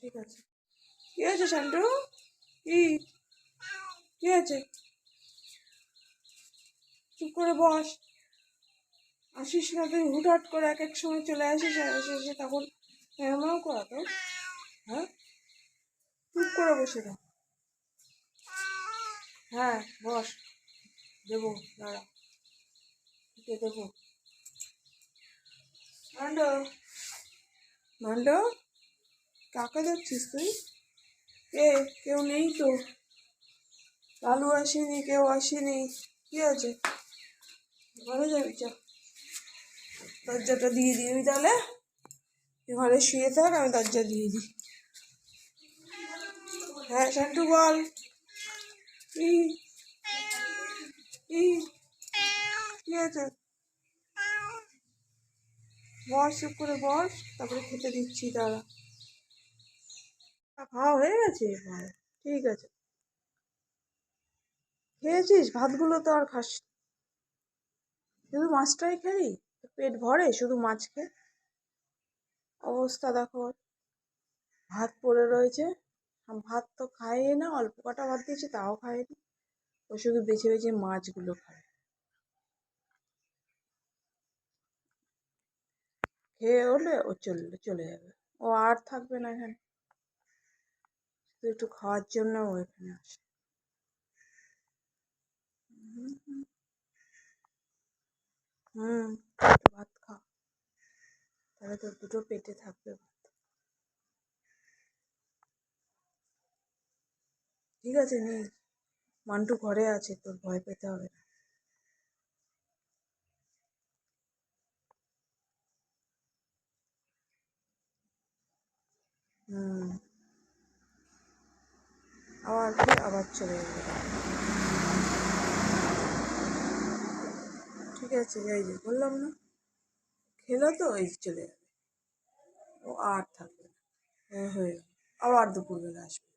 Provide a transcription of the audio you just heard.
ঠিক আছে। কি হয়েছে, শান্টু? কি? কি হয়েছে? চুপ করে বস। আসিস না তুই, হুটহাট করে এক এক সময় চলে আসিস আর এসে এসে তখন এমনও করা তো হ্যাঁ? চুপ করে বসে থাক। হ্যাঁ বস। দেবো, দাঁড়া। দেবো? মান্ড মান্ড কাকে দেখছিস তুই? কে কেউ নেই তো। লালু আসেনি, কেউ আসেনি। কি আছে? ঘরে যাবি চ দরজাটা দিয়ে দিবি তাহলে? ঘরে শুয়ে থাক, আমি দরজা দিয়ে দিই। হ্যাঁ শান্টু, বল। কি আছে? বস চুপ করে বস তারপরে খেতে দিচ্ছি দাঁড়া খাওয়া হয়ে গেছে? ভালো ঠিক আছে। খেয়েছিস? ভাতগুলো তো আর খাস শুধু মাছটাই খেলি? পেট ভরে? শুধু মাছ খেয়ে অবস্থা দেখো। ভাত পড়ে রয়েছে। ভাত তো খায় না, অল্প কটা ভাত দিয়েছি, তাও খায়নি ও শুধু বেছে বেছে মাছগুলো খায়। খেয়ে হলে ও চলে চলে যাবে। ও আর থাকবে না এখানে। শুধু একটু খাওয়ার জন্য ও এখানে আসে। হুম ভাত খা তাহলে তোর দুটো পেটে থাকবে ভাত। ঠিক আছে নে মান্টু ঘরে আছে, তোর ভয় পেতে হবে না। হুম। আবার ফির আবার চলে যাবে। ঠিক আছে, এই যে বললাম না, খেলো তো, এই চলে যাবে। ও আর থাকবে না। হ্যাঁ হয়ে আবার দুপুরবেলা আসবে।